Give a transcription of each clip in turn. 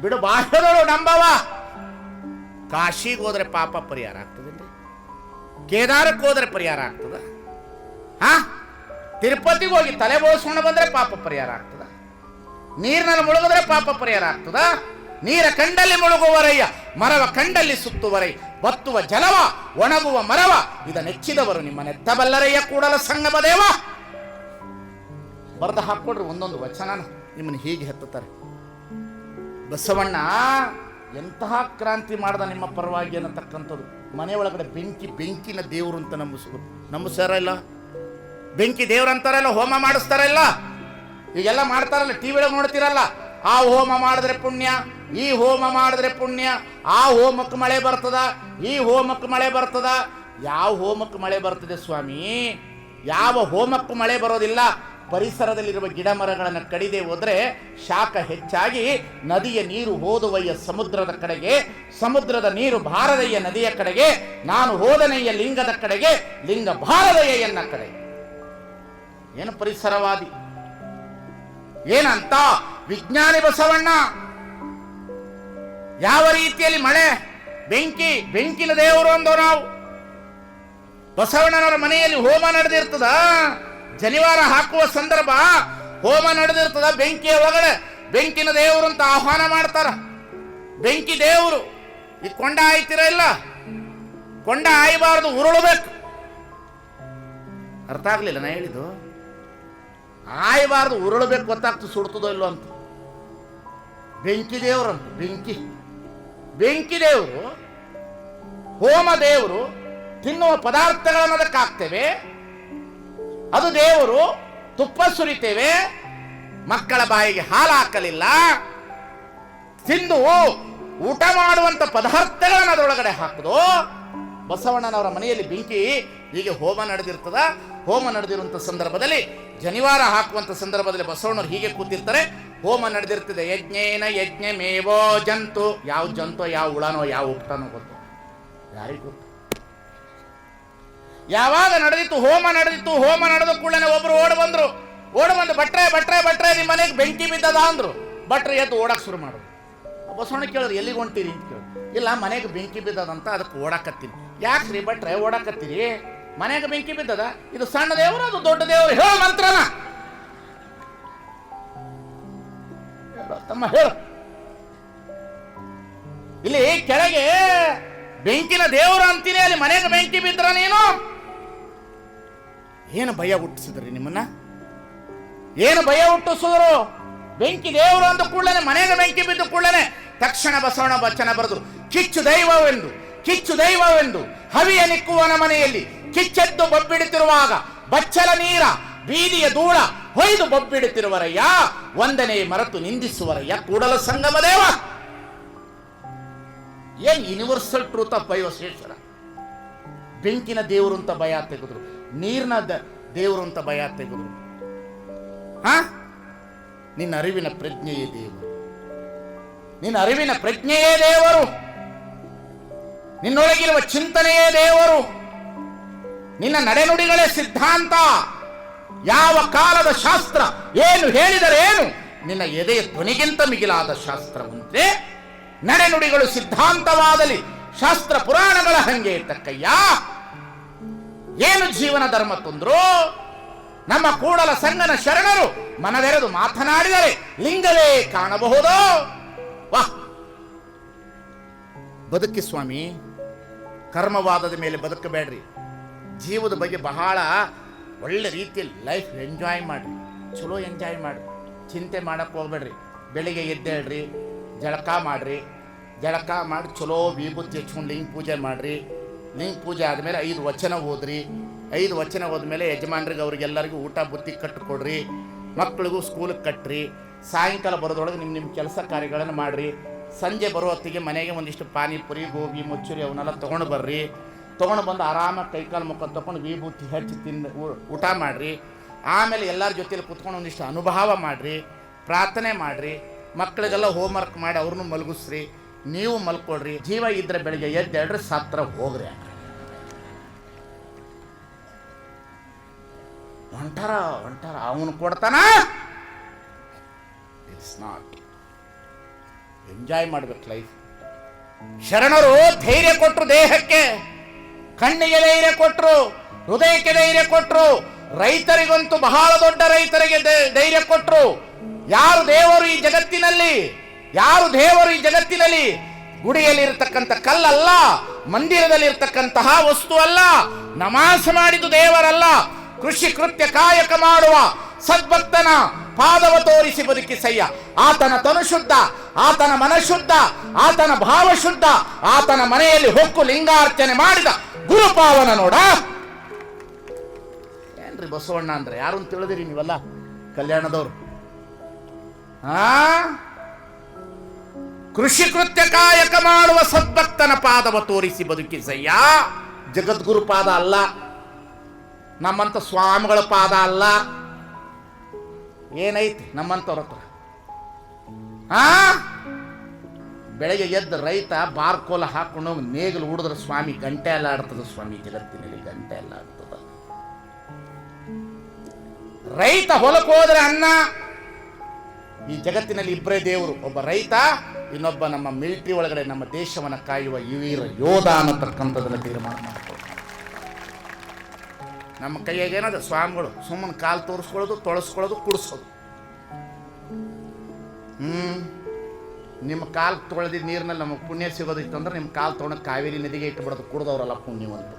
ಬಿಡು ಬಾಹ್ಯದಳು ನಂಬವ. ಕಾಶಿಗೆ ಹೋದ್ರೆ ಪಾಪ ಪರಿಹಾರ ಆಗ್ತದೇನ್ರಿ? ಕೇದಾರಕ್ಕೆ ಹೋದ್ರೆ ಪರಿಹಾರ ಆಗ್ತದ? ಹಾ? ತಿರುಪತಿಗೆ ಹೋಗಿ ತಲೆ ಬೋಳ್ಸ್ಕೊಂಡು ಬಂದ್ರೆ ಪಾಪ ಪರಿಹಾರ ಆಗ್ತದ? ನೀರಿನಲ್ಲಿ ಮುಳುಗಿದ್ರೆ ಪಾಪ ಪರಿಹಾರ ಆಗ್ತದ? ನೀರ ಕಂಡಲ್ಲಿ ಮುಳುಗುವರಯ್ಯ ಮರವ ಕಂಡಲ್ಲಿ ಸುತ್ತುವರೈ ಬತ್ತುವ ಜಲವ, ಒಣಗುವ ಮರವ ಇದ ನೆಚ್ಚಿದವರು ನಿಮ್ಮ ನೆತ್ತಬಲ್ಲರಯ್ಯ ಕೂಡಲ ಸಂಗಮ ದೇವ ಬರೆದು ಹಾಕ್ಕೊಡ್ರಿ ಒಂದೊಂದು ವಚನ ನಿಮ್ಮನ್ನು ಹೀಗೆ ಹೆತ್ತುತ್ತಾರೆ. ಬಸವಣ್ಣ, ಎಂತಹ ಕ್ರಾಂತಿ ಮಾಡ್ದ ನಿಮ್ಮ ಪರವಾಗಿ ಅನ್ನತಕ್ಕಂಥದ್ದು. ಮನೆ ಒಳಗಡೆ ಬೆಂಕಿ, ಬೆಂಕಿನ ದೇವರು ಅಂತ ನಂಬಿಸೋದು. ನಂಬಿಸ್ತಾರ ಇಲ್ಲ? ಬೆಂಕಿ ದೇವ್ರು ಅಂತಾರಲ್ಲ ಹೋಮ ಮಾಡಿಸ್ತಾರಲ್ಲ ಈಗೆಲ್ಲ ಮಾಡ್ತಾರಲ್ಲ ಟಿ ಒಳಗೆ ನೋಡ್ತೀರಲ್ಲ? ಆ ಹೋಮ ಮಾಡಿದ್ರೆ ಪುಣ್ಯ, ಈ ಹೋಮ ಮಾಡಿದ್ರೆ ಪುಣ್ಯ, ಆ ಹೋಮಕ್ಕೆ ಮಳೆ ಬರ್ತದ, ಈ ಹೋಮಕ್ಕೆ ಮಳೆ ಬರ್ತದ. ಯಾವ ಹೋಮಕ್ಕೆ ಮಳೆ ಬರ್ತದೆ ಸ್ವಾಮಿ? ಯಾವ ಹೋಮಕ್ಕೂ ಮಳೆ ಬರೋದಿಲ್ಲ? ಪರಿಸರದಲ್ಲಿರುವ ಗಿಡ ಮರಗಳನ್ನು ಕಡಿದೆ ಹೋದರೆ ಶಾಖ ಹೆಚ್ಚಾಗಿ ನದಿಯ ನೀರು ಹೋದುವಯ್ಯ ಸಮುದ್ರದ ಕಡೆಗೆ, ಸಮುದ್ರದ ನೀರು ಭಾರದಯ್ಯ ನದಿಯ ಕಡೆಗೆ, ನಾನು ಹೋದನೆಯ ಲಿಂಗದ ಕಡೆಗೆ, ಲಿಂಗ ಭಾರದಯ್ಯ ಕಡೆ. ಏನು ಪರಿಸರವಾದಿ? ಏನಂತ? ವಿಜ್ಞಾನಿ ಬಸವಣ್ಣ! ಯಾವ ರೀತಿಯಲ್ಲಿ ಮಳೆ? ಬೆಂಕಿ, ಬೆಂಕಿನ ದೇವರು ಅಂದೋ ನಾವು. ಬಸವಣ್ಣನವರ ಮನೆಯಲ್ಲಿ ಹೋಮ ನಡೆದಿರ್ತದ? ಜನಿವಾರ ಹಾಕುವ ಸಂದರ್ಭ ಹೋಮ ನಡೆದಿರ್ತದ, ಬೆಂಕಿಯ ಒಳಗಡೆ. ಬೆಂಕಿನ ದೇವರು ಅಂತ ಆಹ್ವಾನ ಮಾಡ್ತಾರ. ಬೆಂಕಿ ದೇವರು, ಈ ಕೊಂಡ ಆಯ್ತಿರ ಇಲ್ಲ? ಕೊಂಡ ಆಯಬಾರದು, ಉರುಳಬೇಕು. ಅರ್ಥ ಆಗ್ಲಿಲ್ಲ, ನಾ ಹೇಳಿದ್ದು. ಆಯಬಾರದು, ಉರುಳಬೇಕು ಗೊತ್ತಾಗ್ತದೆ ಸುಡ್ತದೋ ಇಲ್ಲೋ ಅಂತ. ಬೆಂಕಿ ದೇವರಂತ ಬೆಂಕಿ. ಬೆಂಕಿ ದೇವರು, ಹೋಮ ದೇವರು ತಿನ್ನುವ ಪದಾರ್ಥಗಳನ್ನು ಅದಕ್ಕೆ ಹಾಕ್ತೇವೆ ಅದು ದೇವರು ತುಪ್ಪ ಸುರಿತೇವೆ, ಮಕ್ಕಳ ಬಾಯಿಗೆ ಹಾಲು ಹಾಕಲಿಲ್ಲ ತಿಂದು ಊಟ ಮಾಡುವಂತ ಪದಾರ್ಥಗಳನ್ನು ಅದರೊಳಗಡೆ ಹಾಕುದು. ಬಸವಣ್ಣನವರ ಮನೆಯಲ್ಲಿ ಬೆಂಕಿ ಹೀಗೆ ಹೋಮ ನಡೆದಿರ್ತದ. ಹೋಮ ನಡೆದಿರುವಂತ ಸಂದರ್ಭದಲ್ಲಿ, ಜನಿವಾರ ಹಾಕುವಂತ ಸಂದರ್ಭದಲ್ಲಿ ಬಸವಣ್ಣರು ಹೀಗೆ ಕೂತಿರ್ತಾರೆ. ಹೋಮ ನಡೆದಿರ್ತದೆ, ಯಜ್ಞೇನ ಯಜ್ಞ ಮೇವೋ ಜಂತು. ಯಾವ ಜಂತೋ, ಯಾವ ಉಳನೋ ಯಾವ ಉಪ್ತಾನೋ ಗೊತ್ತು. ಯಾರಿಗೂ ಗೊತ್ತು? ಯಾವಾಗ ನಡೆದಿತ್ತು, ಹೋಮ ನಡೆದಿತ್ತು, ಹೋಮ ನಡೆದ ಕೂಡಲೇ ಒಬ್ರು ಓಡ್ ಬಂದ್ರು. ಓಡ್ ಬಂದು ಬಟ್ರೆ ಬಟ್ರೆ ಬಟ್ರೆ ನಿಮ್ಮ ಮನೆಗೆ ಬೆಂಕಿ ಬಿದ್ದದ ಅಂದ್ರು. ಭಟ್ರೆ ಎದ್ದು ಓಡಕ್ ಶುರು ಮಾಡಿದ್ರು. ಬಸವಣ್ಣ ಕೇಳಿದ್ರು, ಎಲ್ಲಿಗೆ ಹೊಂಟಿರಿ? ಅಂತ ಕೇಳಿ ಇಲ್ಲ, ಮನೆಗೆ ಬೆಂಕಿ ಬಿದ್ದದಂತ ಅದಕ್ಕೆ ಓಡಾಕತ್ತೀನಿ. ಯಾಕ್ರಿ ಭಟ್ರೆ, ಓಡಾಕತ್ತೀರಿ? ಮನೆಗೆ ಬೆಂಕಿ ಬಿದ್ದದ? ಇದು ಸಣ್ಣ ದೇವರು, ಅದು ದೊಡ್ಡ ದೇವರು? ಹೇಳು ಮಂತ್ರನ. ತಮ್ಮ, ಹೇಳು. ಇಲ್ಲಿ ಕೆಳಗೆ ಬೆಂಕಿನ ದೇವರು ಅಂತೀನಿ, ಅಲ್ಲಿ ಮನೆಗೆ ಬೆಂಕಿ ಬಿದ್ರ ನೀನು? ಏನು ಭಯ ಹುಟ್ಟಿಸಿದ್ರಿ ನಿಮ್ಮನ್ನ? ಏನು ಭಯ ಹುಟ್ಟಿಸಿದ್ರು? ಬೆಂಕಿ ದೇವರು ಅಂದ ಕೂಡಲೇ ಮನೆಗೆ ಬೆಂಕಿ ಬಿದ್ದು ಕೂಡಲೇ ತಕ್ಷಣ ಬಸವಣ ವಚನ ಬರೆದು, ಕಿಚ್ಚು ದೈವವೆಂದು ಕಿಚ್ಚು ದೈವವೆಂದು, ಹವಿಯ ನಿಕ್ಕುವನ ಮನೆಯಲ್ಲಿ, ಕಿಚ್ಚೆದ್ದು ಬೊಬ್ಬಿಡುತ್ತಿರುವಾಗ, ಬಚ್ಚಲ ನೀರ, ಬೀದಿಯ ದೂಳ ಹೊಯ್ದು ಬೊಬ್ಬಿಡುತ್ತಿರುವರಯ್ಯ ಒಂದನೇ ಮರೆತು ನಿಂದಿಸುವರಯ್ಯ, Kudala Sangama Deva! An universal truth of ಯೋಶೇಶ್ವರ ಬೆಂಕಿನ ದೇವರು ಅಂತ ಭಯ ತೆಗೆದ್ರು. ನೀರಿನ ದೇವರು ಅಂತ ಭಯ ತೆಗೆದು ಹಾ? ನಿನ್ನ ಅರಿವಿನ ಪ್ರಜ್ಞೆಯೇ ದೇವರು. ನಿನ್ನ ಅರಿವಿನ ಪ್ರಜ್ಞೆಯೇ ದೇವರು. ನಿನ್ನೊಳಗಿರುವ ಚಿಂತನೆಯೇ ದೇವರು. ನಿನ್ನ ನಡೆನುಡಿಗಳೇ ಸಿದ್ಧಾಂತ. ಯಾವ ಕಾಲದ ಶಾಸ್ತ್ರ ಏನು ಹೇಳಿದರೆ ಏನು? ನಿನ್ನ ಎದೆಯ ಧ್ವನಿಗಿಂತ ಮಿಗಿಲಾದ ಶಾಸ್ತ್ರವಂತೆ ನಡೆನುಡಿಗಳು ಸಿದ್ಧಾಂತವಾದಲಿ ಶಾಸ್ತ್ರ ಪುರಾಣಗಳ ಹಂಗೆ ತಕ್ಕಯ್ಯ ಏನು ಜೀವನ ಧರ್ಮ ತಂದ್ರು ನಮ್ಮ ಕೂಡಲ ಸಂಗನ ಶರಣರು ಮನದೆರೆದು ಮಾತನಾಡಿದರೆ ಲಿಂಗವೇ ಕಾಣಬಹುದು. ವಾಹ್ ಬದುಕಿ ಸ್ವಾಮಿ, ಕರ್ಮವಾದದ ಮೇಲೆ ಬದುಕಬೇಡ್ರಿ. ಜೀವದ ಬಗ್ಗೆ ಬಹಳ ಒಳ್ಳೆ ರೀತಿಯಲ್ಲಿ ಲೈಫ್ ಎಂಜಾಯ್ ಮಾಡಿರಿ. ಚಲೋ ಎಂಜಾಯ್ ಮಾಡಿ ಚಿಂತೆ ಮಾಡಕ್ಕೆ ಹೋಗ್ಬೇಡ್ರಿ. ಬೆಳಿಗ್ಗೆ ಎದ್ದೇಳ್ರಿ, ಜಳಕ ಮಾಡ್ರಿ. ಜಳಕ ಮಾಡಿ ಚಲೋ ವಿಭೂತಿ ಹಚ್ಕೊಂಡು ಲಿಂಗ ಪೂಜೆ ಮಾಡ್ರಿ. ಲಿಂಗ ಪೂಜೆ ಆದಮೇಲೆ ಐದು ವಚನ ಓದ್ರಿ. ಐದು ವಚನ ಹೋದ್ಮೇಲೆ ಯಜಮಾನ್ರಿಗೆ ಅವ್ರಿಗೆಲ್ಲರಿಗೂ ಊಟ, ಬುತ್ತಿ ಕಟ್ಟಿಕೊಡ್ರಿ ಮಕ್ಕಳಿಗೂ ಸ್ಕೂಲಿಗೆ ಕಟ್ಟಿರಿ ಸಾಯಂಕಾಲ ಬರೋದ್ರೊಳಗೆ ನಿಮ್ಮ ನಿಮ್ಮ ಕೆಲಸ ಕಾರ್ಯಗಳನ್ನು ಮಾಡಿರಿ. ಸಂಜೆ ಬರೋ ಹೊತ್ತಿಗೆ ಮನೆಗೆ ಒಂದಿಷ್ಟು ಪಾನಿಪುರಿ, ಗೋಬಿ, ಮುಚ್ಚುರಿ ಅವನ್ನೆಲ್ಲ ತೊಗೊಂಡು ಬರ್ರಿ. ತೊಗೊಂಡು ಬಂದು ಆರಾಮಾಗಿ ಕೈಕಾಲು ಮುಖ ತೊಗೊಂಡು ವಿಭೂತಿ ಹಚ್ಚಿ ತಿಂದು ಊಟ ಮಾಡಿರಿ. ಆಮೇಲೆ ಎಲ್ಲರ ಜೊತೆಲಿ ಕುತ್ಕೊಂಡು ಒಂದಿಷ್ಟು ಅನುಭವ ಮಾಡಿರಿ. ಪ್ರಾರ್ಥನೆ ಮಾಡಿರಿ. ಮಕ್ಕಳಿಗೆಲ್ಲ ಹೋಮ್ವರ್ಕ್ ಮಾಡಿ ಅವ್ರನ್ನೂ ಮಲಗಿಸ್ರಿ. ನೀವು ಮಲ್ಕೊಳ್ರಿ, ಜೀವ ಇದ್ರೆ ಬೆಳಿಗ್ಗೆ ಎದ್ದೇಳ್ರಿ ಸತ್ರ ಹೋಗ್ರಿ. ಹೊಂಟಾರ ಹೊಂಟಾರ ಅವನು ಕೊಡ್ತಾನ? ಇಟ್ಸ್ ನಾಟ್ ಎಂಜಾಯ್ ಮಾಡ್ಬೇಕು ಲೈಫ್ ಶರಣರು ಧೈರ್ಯ ಕೊಟ್ಟರು ದೇಹಕ್ಕೆ. ಕಣ್ಣಿಗೆ ಧೈರ್ಯ ಕೊಟ್ಟರು ಹೃದಯಕ್ಕೆ ಧೈರ್ಯ ಕೊಟ್ಟರು ರೈತರಿಗಂತೂ ಬಹಳ ದೊಡ್ಡ ರೈತರಿಗೆ ಧೈರ್ಯ ಕೊಟ್ಟರು ಯಾರು ದೇವರು ಈ ಜಗತ್ತಿನಲ್ಲಿ? ಯಾರು ದೇವರು ಈ ಜಗತ್ತಿನಲ್ಲಿ? ಗುಡಿಯಲ್ಲಿ ಇರತಕ್ಕಂಥ ಕಲ್ಲಲ್ಲ ಮಂದಿರದಲ್ಲಿ ಇರತಕ್ಕಂತಹ ವಸ್ತು ಅಲ್ಲ ನಮಾಸ ಮಾಡಿದ್ದು ದೇವರಲ್ಲ, ಕೃಷಿ ಕೃತ್ಯ ಕಾಯಕ ಮಾಡುವ ಸದ್ಭಕ್ತನ ಪಾದವ ತೋರಿಸಿ ಬದುಕಿ ಸಯ್ಯ. ಆತನ ತನು ಶುದ್ಧ ಆತನ ಮನಶುದ್ಧ, ಆತನ ಭಾವ ಶುದ್ಧ ಆತನ ಮನೆಯಲ್ಲಿ ಹೊಕ್ಕು ಲಿಂಗಾರ್ಚನೆ ಮಾಡಿದ ಗುರುಪಾವನ ನೋಡ. ಏನ್ರಿ ಬಸವಣ್ಣ ಅಂದ್ರೆ? ಯಾರು ತಿಳಿದಿರಿ ನೀವಲ್ಲ? ಕಲ್ಯಾಣದವರು. ಆ? ಕೃಷಿ ಕೃತ್ಯ ಕಾಯಕ ಮಾಡುವ ಸದ್ಭಕ್ತನ ಪಾದವ ತೋರಿಸಿ ಬದುಕಿಸಯ್ಯ. ಜಗದ್ಗುರು ಪಾದ ಅಲ್ಲ. ನಮ್ಮಂತ ಸ್ವಾಮಿಗಳ ಪಾದ ಅಲ್ಲ. ಏನೈತಿ ನಮ್ಮಂಥವ್ರ ಹತ್ರ? ಆ? ಬೆಳಗ್ಗೆ ಎದ್ದ ರೈತ ಬಾರ್ಕೋಲ ಹಾಕೊಂಡು ನೇಗಿಲು ಹುಡಿದ್ರೆ ಸ್ವಾಮಿ ಗಂಟೆ ಎಲ್ಲ ಆಡ್ತದ ಸ್ವಾಮಿ ಜಗತ್ತಿನಲ್ಲಿ ಗಂಟೆ ಎಲ್ಲ ಆಡ್ತದ. ರೈತ ಹೊಲಕ್ಕೆ ಹೋದ್ರೆ ಅನ್ನ. ಈ ಜಗತ್ತಿನಲ್ಲಿ ಇಬ್ಬರೇ ದೇವರು. ಒಬ್ಬ ರೈತ ಇನ್ನೊಬ್ಬ ನಮ್ಮ ಮಿಲಿಟ್ರಿ ಒಳಗಡೆ ನಮ್ಮ ದೇಶವನ್ನು ಕಾಯುವ ವೀರ ಯೋಧ ಅನ್ನತಕ್ಕಂಥದ್ದನ್ನು ತೀರ್ಮಾನ ಮಾಡ್ಕೊಳ್ಳೋದು ನಮ್ಮ ಕೈಯಾಗ ಏನದ ಸ್ವಾಮಿಗಳು ಸುಮ್ಮನೆ ಕಾಲು ತೋರಿಸ್ಕೊಳ್ಳೋದು, ತೊಳಸ್ಕೊಳ್ಳೋದು ಕುಡಿಸೋದು ಹ್ಮ್. ನಿಮ್ಮ ಕಾಲು ತೊಳೆದಿದ್ದ ನೀರಿನಲ್ಲಿ ನಮಗೆ ಪುಣ್ಯ ಸಿಗೋದಿತ್ತು ಅಂದ್ರೆ ನಿಮ್ಮ ಕಾಲು ತೊಗೊಂಡು ಕಾವೇರಿ ನದಿಗೆ ಇಟ್ಟುಬಿಡೋದು ಕುಡ್ದವ್ರಲ್ಲ ಪುಣ್ಯವಂತ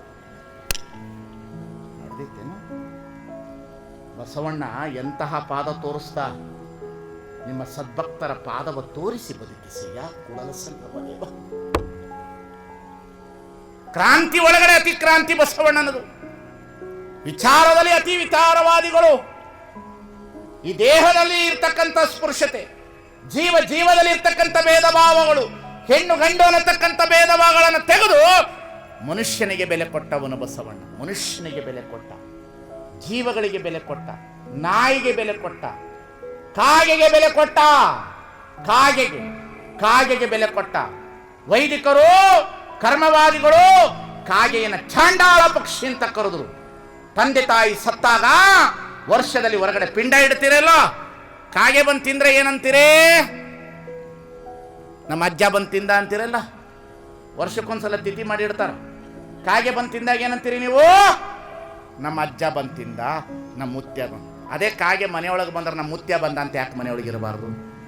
ಬಸವಣ್ಣ ಎಂತಹ ಪಾದ ತೋರಿಸ್ತಾ ನಿಮ್ಮ ಸದ್ಭಕ್ತರ ಪಾದವ ತೋರಿಸಿ ಕುಳಲ ಸಂಗಮದೇವ ಕ್ರಾಂತಿ ಒಳಗಡೆ ಅತಿ ಕ್ರಾಂತಿ ಬಸವಣ್ಣನದು. ವಿಚಾರದಲ್ಲಿ ಅತಿ ವಿಚಾರವಾದಿಗಳು. ಈ ದೇಹದಲ್ಲಿ ಇರ್ತಕ್ಕಂಥ ಸ್ಪೃಶ್ಯತೆ, ಜೀವ ಜೀವದಲ್ಲಿ ಇರ್ತಕ್ಕಂಥ ಭೇದ ಭಾವಗಳು ಹೆಣ್ಣು ಗಂಡು ಅನ್ನತಕ್ಕಂಥ ಭೇದ ಭಾವಗಳನ್ನು ತೆಗೆದು ಮನುಷ್ಯನಿಗೆ ಬೆಲೆ ಕೊಟ್ಟವನು ಬಸವಣ್ಣ. ಮನುಷ್ಯನಿಗೆ ಬೆಲೆ ಕೊಟ್ಟ, ಜೀವಗಳಿಗೆ ಬೆಲೆ ಕೊಟ್ಟ, ನಾಯಿಗೆ ಬೆಲೆ ಕೊಟ್ಟ ಕಾಗೆಗೆ ಬೆಲೆ ಕೊಟ್ಟ. ಕಾಗೆಗೆ ಕಾಗೆಗೆ ಬೆಲೆ ಕೊಟ್ಟ. ವೈದಿಕರು, ಕರ್ಮವಾದಿಗಳು ಕಾಗೆಯನ್ನು ಚಾಂಡಾಳ ಪಕ್ಷಿ ಅಂತ ಕರೆದ್ರು. ತಂದೆ ತಾಯಿ ಸತ್ತಾಗ ವರ್ಷದಲ್ಲಿ ಹೊರಗಡೆ ಪಿಂಡ ಇಡ್ತೀರಲ್ಲ, ಕಾಗೆ ಬಂದು ತಿಂದ್ರೆ ಏನಂತೀರೇ? ನಮ್ಮ ಅಜ್ಜ ಬಂದು ತಿಂದ ಅಂತೀರಲ್ಲ, ವರ್ಷಕ್ಕೊಂದ್ಸಲ ತಿಥಿ ಮಾಡಿ ಇಡ್ತಾರ. ಕಾಗೆ ಬಂದು ತಿಂದಾಗ ಏನಂತೀರಿ ನೀವು? ನಮ್ಮ ಅಜ್ಜ ಬಂದು ತಿಂದ, ನಮ್ಮ ಮುತ್ಯ ಬಂದ. ಅದೇ ಕಾಗೆ ಮನೆಯೊಳಗೆ ಬಂದ್ರೆ ನಮ್ಮ ಮುತ್ಯ ಬಂದಂತೆ ಯಾಕೆ ಮನೆಯೊಳಗೆ ಇರಬಾರ್ದು?